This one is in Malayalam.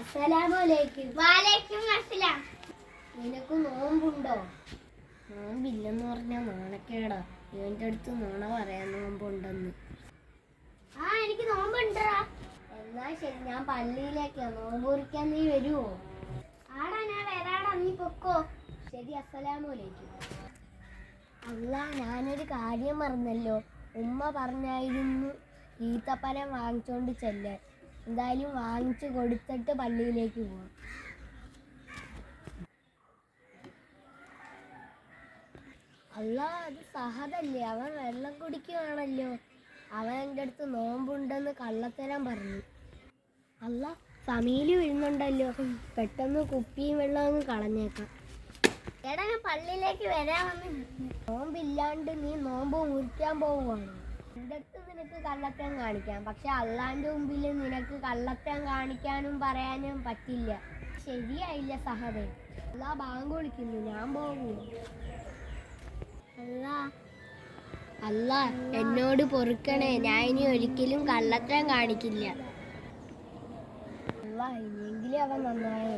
വാലേക്കും അസ്സലാം. നിനക്ക് നോമ്പുണ്ടോ? നോമ്പില്ലെന്ന് പറഞ്ഞാൽ നാണക്കേടാ. ഇവന്റെ അടുത്ത് നോണ പറയാൻ നോമ്പുണ്ടെന്ന്. ആ എനിക്ക് നോമ്പുണ്ടടാ എന്നാ ശരി ഞാൻ പള്ളിയിലേക്കാ. നോമ്പ് കുറിക്കാൻ നീ വരുവോ? ആടാ ഞാൻ വരാടാ നീ പൊക്കോ. ശരി അസ്സലാമലൈക്കും. അല്ല ഞാനൊരു കാര്യം മറന്നല്ലോ. ഉമ്മ പറഞ്ഞായിരുന്നു ഈത്തപ്പനം വാങ്ങിച്ചോണ്ട് ചെല്ലാൻ. എന്തായാലും വാങ്ങിച്ചു കൊടുത്തിട്ട് പള്ളിയിലേക്ക് പോകും അല്ല അത് സഹതല്ലേ? അവൻ വെള്ളം കുടിക്കുകയാണല്ലോ അവൻ എന്റെ അടുത്ത് നോമ്പുണ്ടെന്ന് കള്ളത്തരം പറഞ്ഞു. അല്ല സമീൽ വരുന്നുണ്ടല്ലോ പെട്ടെന്ന് കുപ്പിയും വെള്ളവും കളഞ്ഞേക്കാം. എടാ ഞാൻ പള്ളിയിലേക്ക് വരാമെന്ന്. നോമ്പില്ലാണ്ട് നീ നോമ്പ് മുറിക്കാൻ പോവുകയാണ്? എന്റെ അടുത്ത് നിനക്ക് കള്ളത്തരം കാണിക്കാം. പക്ഷെ അള്ളാന്റെ മുമ്പിൽ നിനക്ക് കള്ളത്തരം കാണിക്കാനും പറയാനും പറ്റില്ല. ശരിയായില്ല സഹദേ അള്ളാ ബാങ്ക് വിളിക്കുന്നു. ഞാൻ പോകുന്നു അല്ല അല്ല എന്നോട് പൊറുക്കണേ. ഞാൻ ഇനി ഒരിക്കലും കള്ളത്തരം കാണിക്കില്ല. അല്ല ഇനിയെങ്കിലും അവൻ നന്നായി